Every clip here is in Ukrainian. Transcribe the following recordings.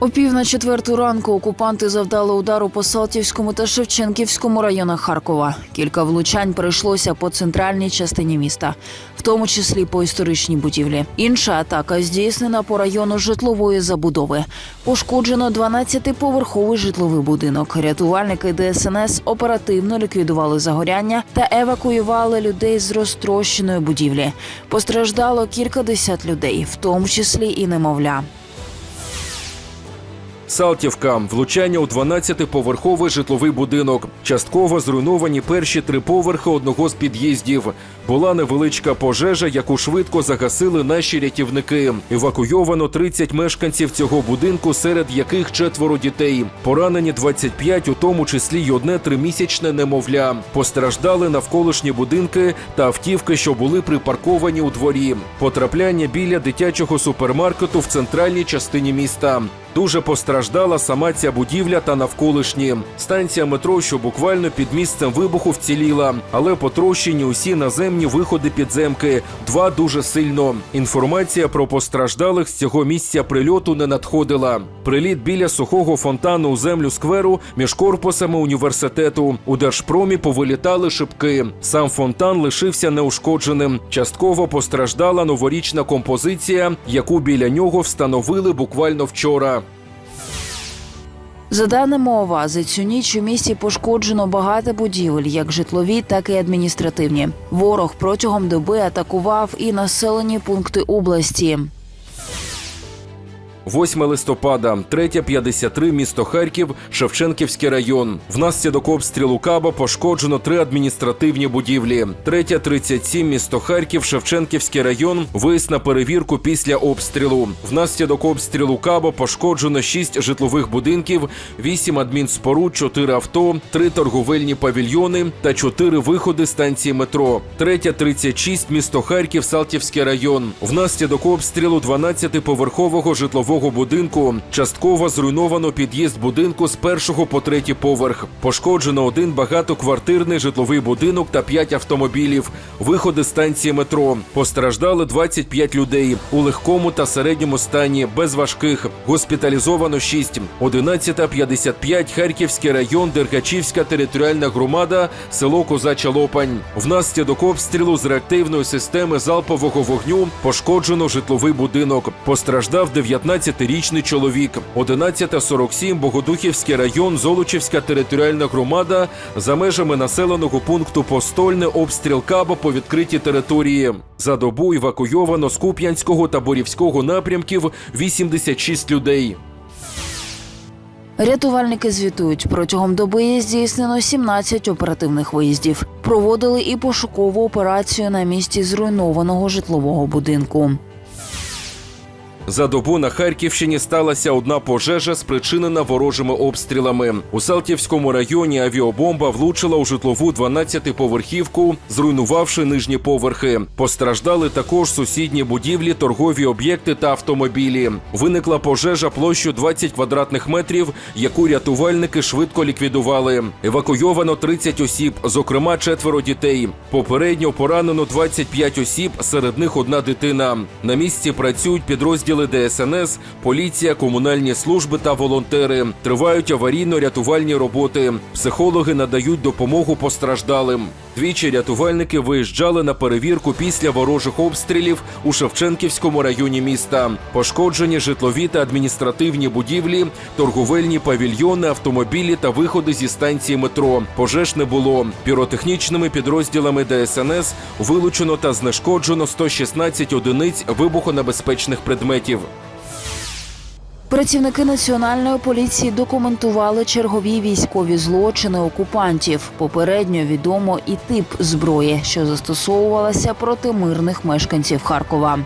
О пів на четверту ранку окупанти завдали удару по Салтівському та Шевченківському районах Харкова. Кілька влучань прийшлося по центральній частині міста, в тому числі по історичній будівлі. Інша атака здійснена по району житлової забудови. Пошкоджено 12-поверховий житловий будинок. Рятувальники ДСНС оперативно ліквідували загоряння та евакуювали людей з розтрощеної будівлі. Постраждало кілька десят людей, в тому числі і немовля. Салтівка влучання у 12-поверховий житловий будинок. Частково зруйновані перші три поверхи одного з під'їздів. Була невеличка пожежа, яку швидко загасили наші рятівники. Евакуйовано 30 мешканців цього будинку, серед яких четверо дітей. Поранені 25, у тому числі й одне тримісячне немовля. Постраждали навколишні будинки та автівки, що були припарковані у дворі. Потрапляння біля дитячого супермаркету в центральній частині міста. Дуже постраждала сама ця будівля та навколишні. Станція метро, що буквально під місцем вибуху вціліла, але потрощені усі наземні виходи підземки. Два дуже сильно. Інформація про постраждалих з цього місця прильоту не надходила. Приліт біля сухого фонтану у землю скверу між корпусами університету. У держпромі повилітали шибки. Сам фонтан лишився неушкодженим. Частково постраждала новорічна композиція, яку біля нього встановили буквально вчора. За даними ОВА, цю ніч у місті пошкоджено багато будівель, як житлові, так і адміністративні. Ворог протягом доби атакував і населені пункти області. 8 листопада, 3.53, місто Харків, Шевченківський район. Внаслідок обстрілу Каба пошкоджено три адміністративні будівлі. 3.37, місто Харків, Шевченківський район. Виїзд на перевірку після обстрілу. Внаслідок обстрілу Каба пошкоджено 6 житлових будинків, 8 адмінспоруд, 4 авто, 3 торговельні павільйони та 4 виходи станції метро. 3.36, місто Харків, Салтівський район. Внаслідок обстрілу 12-поверхового житлового будинку частково зруйновано під'їзд будинку з першого по третій поверх. Пошкоджено один багатоквартирний житловий будинок та 5 автомобілів. Виходи станції метро. Постраждали 25 людей у легкому та середньому стані, без важких. Госпіталізовано 6. 11.55 Харківський район, Дергачівська територіальна громада, село Козача Лопань. Внаслідок обстрілу з реактивної системи залпового вогню пошкоджено житловий будинок. Постраждав 19-річний чоловік. 11.47 Богодухівський район, Золочівська територіальна громада. За межами населеного пункту Постольне обстріл Каба по відкритій території. За добу евакуйовано з Куп'янського та Борівського напрямків 86 людей. Рятувальники звітують, протягом доби здійснено 17 оперативних виїздів. Проводили і пошукову операцію на місці зруйнованого житлового будинку. За добу на Харківщині сталася одна пожежа, спричинена ворожими обстрілами. У Салтівському районі авіабомба влучила у житлову 12-поверхівку, зруйнувавши нижні поверхи. Постраждали також сусідні будівлі, торгові об'єкти та автомобілі. Виникла пожежа площу 20 квадратних метрів, яку рятувальники швидко ліквідували. Евакуйовано 30 осіб, зокрема четверо дітей. Попередньо поранено 25 осіб, серед них одна дитина. На місці працюють підрозділи ДСНС, поліція, комунальні служби та волонтери. Тривають аварійно-рятувальні роботи. Психологи надають допомогу постраждалим. Двічі рятувальники виїжджали на перевірку після ворожих обстрілів у Шевченківському районі міста. Пошкоджені житлові та адміністративні будівлі, торговельні павільйони, автомобілі та виходи зі станції метро. Пожеж не було. Піротехнічними підрозділами ДСНС вилучено та знешкоджено 116 одиниць вибухонебезпечних предметів. Працівники національної поліції документували чергові військові злочини окупантів. Попередньо відомо і тип зброї, що застосовувалася проти мирних мешканців Харкова.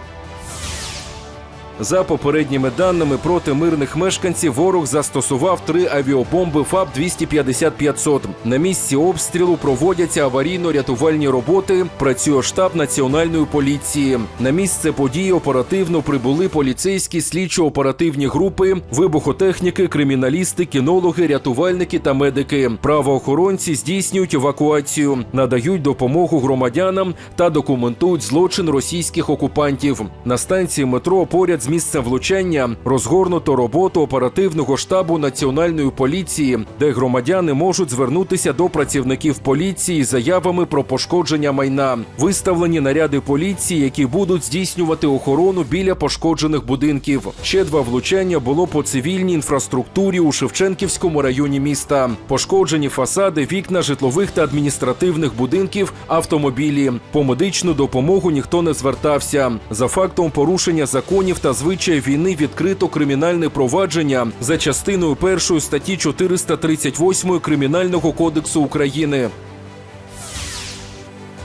За попередніми даними проти мирних мешканців, ворог застосував три авіабомби ФАБ 250-500. На місці обстрілу проводяться аварійно-рятувальні роботи. Працює штаб національної поліції. На місце події оперативно прибули поліцейські слідчо-оперативні групи, вибухотехніки, криміналісти, кінологи, рятувальники та медики. Правоохоронці здійснюють евакуацію, надають допомогу громадянам та документують злочин російських окупантів. На станції метро поряд з місцем влучання розгорнуто роботу оперативного штабу національної поліції, де громадяни можуть звернутися до працівників поліції з заявами про пошкодження майна. Виставлені наряди поліції, які будуть здійснювати охорону біля пошкоджених будинків. Ще два влучання було по цивільній інфраструктурі у Шевченківському районі міста. Пошкоджені фасади, вікна житлових та адміністративних будинків, автомобілі. По медичну допомогу ніхто не звертався. За фактом порушення законів та звичаїв війни відкрито кримінальне провадження за частиною першої статті 438 Кримінального кодексу України.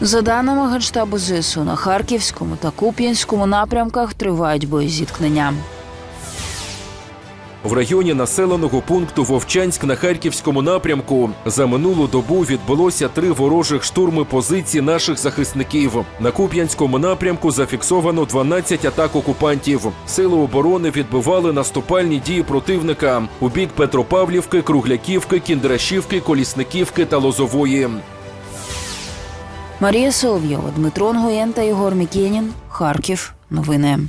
За даними Генштабу ЗСУ, на Харківському та Куп'янському напрямках тривають боєзіткнення. В районі населеного пункту Вовчанськ на Харківському напрямку за минулу добу відбулося три ворожих штурми позицій наших захисників. На Куп'янському напрямку зафіксовано 12 атак окупантів. Сили оборони відбивали наступальні дії противника у бік Петропавлівки, Кругляківки, Кіндрашівки, Колісниківки та Лозової. Марія Соловйова, Дмитро Нгоєн та Ігор Мікєнін. Харків. Новини.